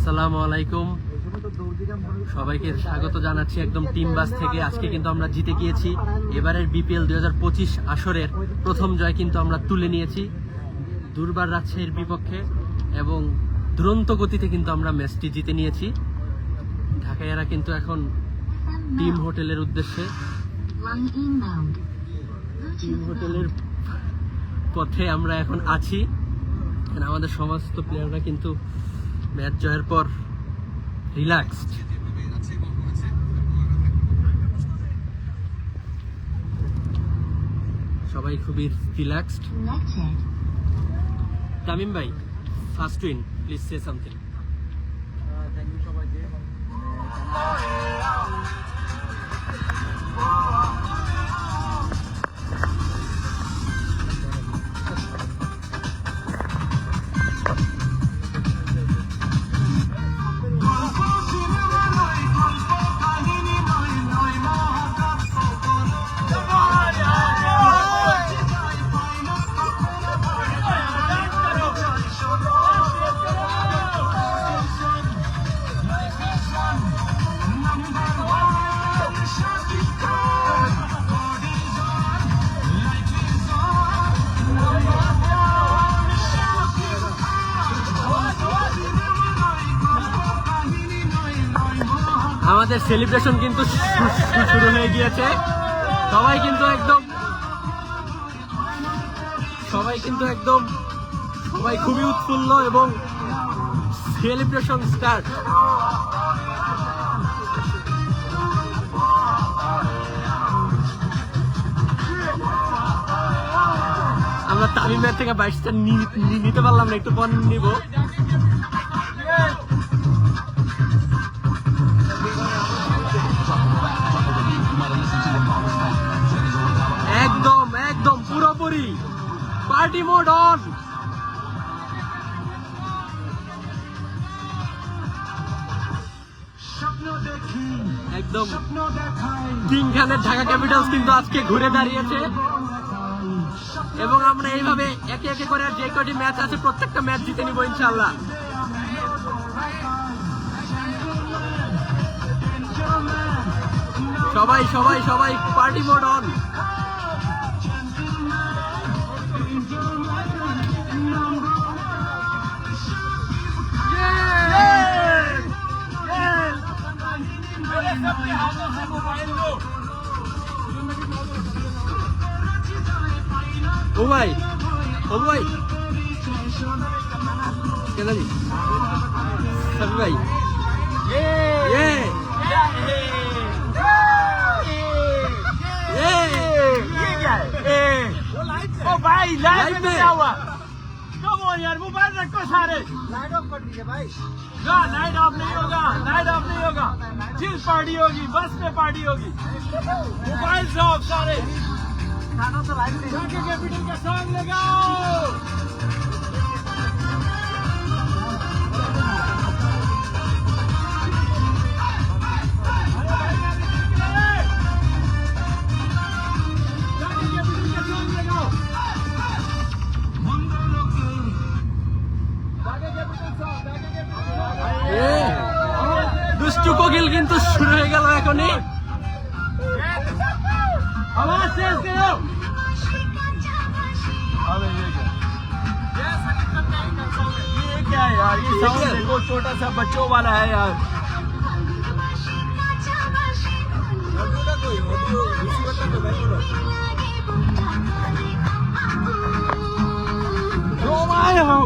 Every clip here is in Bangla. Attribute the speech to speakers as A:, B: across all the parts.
A: আসসালামু আলাইকুম। সবাইকে স্বাগত জানাচ্ছি একদম টিম বাস থেকে। আজকে কিন্তু আমরা জিতে গিয়েছি। এবারের বিপিএল দুই হাজার পঁচিশ আসরের প্রথম জয় কিন্তু আমরা তুলে নিয়েছি। দুর্বার রাজশাহীর বিপক্ষে এবং দুরন্ত গতিতে কিন্তু আমরা ম্যাচটি জিতে নিয়েছি। ঢাকাইয়ারা কিন্তু এখন টিম হোটেলের উদ্দেশ্যে টিম হোটেলের পথে আমরা এখন আছি। আমাদের সমস্ত প্লেয়াররা কিন্তু ম্যাচ জয়ের পর রিল্যাক্সড। সবাই খুবই রিল্যাক্সড. তামিম ভাই first win please say something আমাদের সেলিব্রেশন কিন্তু শুরু হয়ে গিয়েছে। সবাই কিন্তু একদম সবাই কিন্তু একদম সবাই খুবই উৎফুল্ল এবং সেলিব্রেশন স্টার্ট আমরা তামিমের থেকে বাইশটা নিতে পারলাম না, একটু পর নিব। পার্টি মোড অন একদম। কিং খানের ঢাকা ক্যাপিটালস কিন্তু আজকে ঘুরে দাঁড়িয়েছে। এবং আমরা এইভাবে একে একে করে যে কটি ম্যাচ আছে প্রত্যেকটা ম্যাচ জিতে নিব ইনশাল্লাহ সবাই সবাই সবাই পার্টি মোড অন ও ভাই ও ভাই কেন সবি ভাই ये ये
B: ये क्या है ओ भाई लाइव
A: Live
B: में
A: में।
B: क्या हुआ कम ऑन यार मोबाइल रखो सारे लाइट ऑफ कर दीजिए भाई ना लाइट ऑफ नहीं होगा लाइट ऑफ नहीं होगा चिल पार्टी होगी बस में पार्टी होगी मोबाइल से ऑफ सारे खाना तो लाइव में जाके कैपिटल का सॉन्ग लगाओ आवाज से करो अबे ये क्या ये क्या है यार ये
A: ये
B: साउंड
A: क्या है?
B: देखो छोटा सा बच्चों वाला है यार Romai ho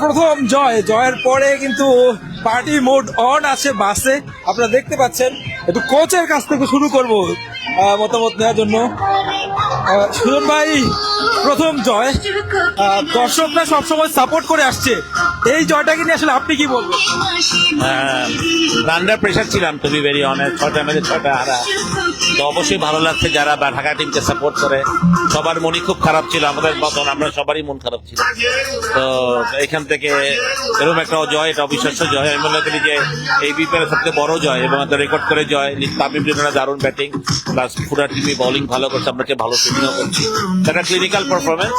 C: প্রথম জয়। জয়ের পরে কিন্তু পার্টি মোড অন আছে বাসে। আপনারা দেখতে পাচ্ছেন, একটু কোচের কাছ থেকে শুরু করব। মতামত নেওয়ার জন্য। সুজন ভাই, প্রথম জয়। দর্শকরা সবসময় সাপোর্ট করে আসছে। এই জয়টাকে নিয়ে আসলে আপনি কি বলবেন?
D: আন্ডার প্রেশার ছিলাম টু বি ভেরি অনেস্ট ছয়টা ম্যাচে ছয়টা হারা। তো অবশ্যই ভালো লাগছে যারা বা ঢাকা টিমকে সাপোর্ট করে। সবার মনই খুব খারাপ ছিল, আমাদের মতন, আমরা সবারই মন খারাপ ছিল। তো এখান থেকে এরকম একটা জয়, এটা অবিশ্বাস্য জয়। আমি মনে করি যে এই বিপিএল সবচেয়ে বড় জয় এবং রেকর্ড করে জয়। তামিম দারুণ ব্যাটিং প্লাস পুরা টিমই বোলিং ভালো করছে, আমরা ভালো ফিল্ডিংও করছি। একটা ক্লিনিক্যাল পারফরমেন্স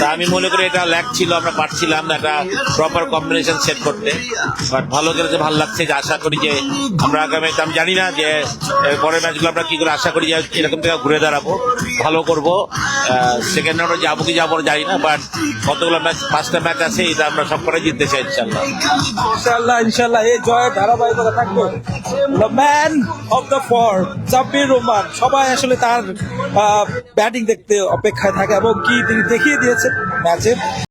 D: তা আমি মনে করি এটা ল্যাক ছিল, আমরা পারছিলাম না একটা প্রপার কম্বিনেশন সেট করতে। বাট ভালো করেছে ভালো লাগছে যে আশা করি যে আমরা আগামী আমি জানি না যে পরের ম্যাচগুলো আমরা কি করে আশা করি যে এরকম থেকে ঘুরে দাঁড়াবো। ভালো করব। সেকেন্ড রাউন্ডে যাব কি যাব জানি না বাট কতগুলো ম্যাচ পাঁচটা ম্যাচ আছে, এটা আমরা সব করে জিততে চাই ইনশাল্লাহ
C: ইনশাল্লাহ ইনশাল্লাহ এই জয়ের ধারাবাহিকতা থাকবে। Man of the for Sabbir Rahman সবাই আসলে তার ব্যাটিং দেখতে অপেক্ষায় থাকে এবং কি তিনি দেখিয়ে দিয়েছেন ম্যাচে